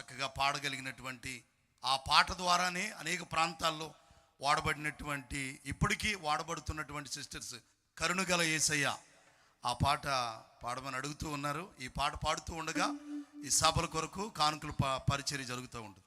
చక్కగా పాడగలిగినటువంటి ఆ పాట ద్వారానే అనేక ప్రాంతాల్లో వాడబడినటువంటి ఇప్పటికీ వాడబడుతున్నటువంటి సిస్టర్స్ కరుణగల ఏసయ్య ఆ పాట పాడమని అడుగుతూ ఉన్నారు. ఈ పాట పాడుతూ ఉండగా ఈ సభల కొరకు కానుకలు ప- పరిచర్య జరుగుతూ ఉంటుంది.